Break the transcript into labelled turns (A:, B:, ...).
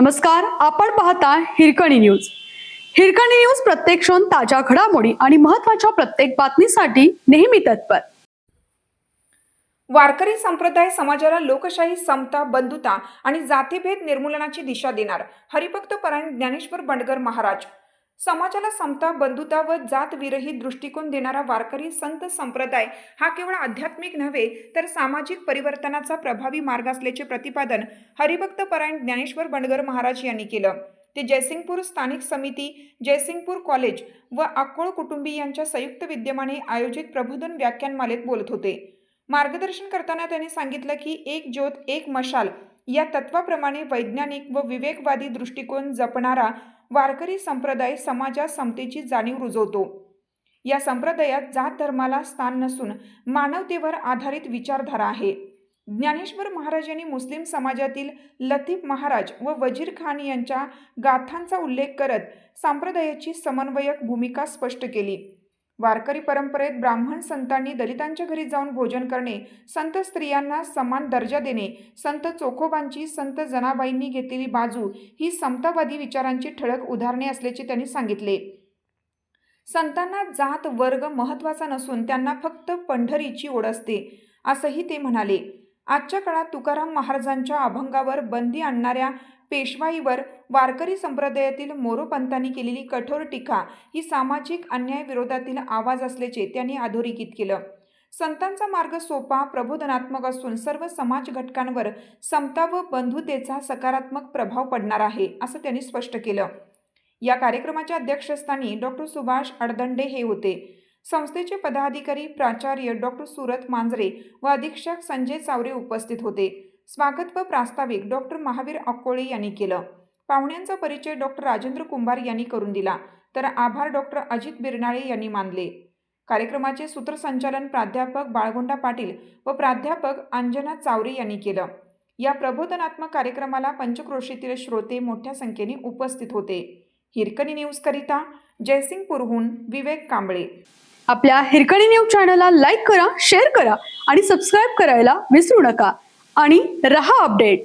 A: नमस्कार आपण पाहता हिरकणी न्यूज. हिरकणी न्यूज प्रत्येक क्षण ताज्या घडामोडी आणि महत्त्वाच्या प्रत्येक बातमीसाठी नेहमी तत्पर.
B: वारकरी संप्रदाय समाजाला लोकशाही समता बंधुता आणि जातीभेद निर्मूलनाची दिशा देणार. हरिभक्त परायण ज्ञानेश्वर बंडगर महाराज. समाजाला समता बंधुता व जातविरहित दृष्टिकोन देणारा वारकरी संत संप्रदाय हा केवळ आध्यात्मिक नव्हे तर सामाजिक परिवर्तनाचा प्रभावी मार्ग असल्याचे प्रतिपादन हरिभक्त परायण ज्ञानेश्वर बंडगर महाराज यांनी केलं. ते जयसिंगपूर स्थानिक समिती जयसिंगपूर कॉलेज व अक्कोळ कुटुंबीयांच्या संयुक्त विद्यमाने आयोजित प्रबोधन व्याख्यानमालेत बोलत होते. मार्गदर्शन करताना त्यांनी सांगितलं की एक ज्योत एक मशाल या तत्वाप्रमाणे वैज्ञानिक व विवेकवादी दृष्टिकोन जपणारा वारकरी संप्रदाय समाजात समतेची जाणीव रुजवतो. या संप्रदायात जात धर्माला स्थान नसून मानवतेवर आधारित विचारधारा आहे. ज्ञानेश्वर महाराज यांनी मुस्लिम समाजातील लतीफ महाराज व वजीर खान यांच्या गाथांचा उल्लेख करत संप्रदायाची समन्वयक भूमिका स्पष्ट केली. वारकरी परंपरेत ब्राह्मण संतांनी दलितांच्या घरी जाऊन भोजन करणे संत स्त्रियांना समान दर्जा देणे संत चोखोबांची संत जनाबाईंनी घेतलेली बाजू ही समतावादी विचारांची ठळक उदाहरणे असल्याचे त्यांनी सांगितले. संतांना जात वर्ग महत्त्वाचा नसून त्यांना फक्त पंढरीची ओढ असते असंही ते म्हणाले. आजच्या काळात तुकाराम महाराजांच्या अभंगावर बंदी आणणाऱ्या पेशवाईवर वारकरी संप्रदायातील मोरोपंतांनी केलेली कठोर टीका ही सामाजिक अन्यायविरोधातील आवाज असल्याचे त्यांनी अधोरेखित केलं. संतांचा मार्ग सोपा प्रबोधनात्मक असून सर्व समाज घटकांवर समता व बंधुतेचा सकारात्मक प्रभाव पडणार आहे असं त्यांनी स्पष्ट केलं. या कार्यक्रमाच्या अध्यक्षस्थानी डॉक्टर सुभाष अडदंडे हे होते. संस्थेचे पदाधिकारी प्राचार्य डॉक्टर सुरत मांजरे व अधीक्षक संजय चावरे उपस्थित होते. स्वागत व प्रास्ताविक डॉक्टर महावीर अकोळे यांनी केलं. पाहुण्यांचा परिचय डॉक्टर राजेंद्र कुंभार यांनी करून दिला. तर आभार डॉक्टर अजित बिरनाळे यांनी मानले. कार्यक्रमाचे सूत्रसंचालन प्राध्यापक बाळगोंडा पाटील व प्राध्यापक अंजना चावरे यांनी केलं. या प्रबोधनात्मक कार्यक्रमाला पंचक्रोशीतील श्रोते मोठ्या संख्येने उपस्थित होते. हिरकणी न्यूजकरिता जयसिंगपूरहून विवेक कांबळे.
A: आपल्या हिरकणी न्यूज चॅनलला लाईक करा शेअर करा आणि सबस्क्राईब करायला विसरू नका. आणि रहा अपडेट.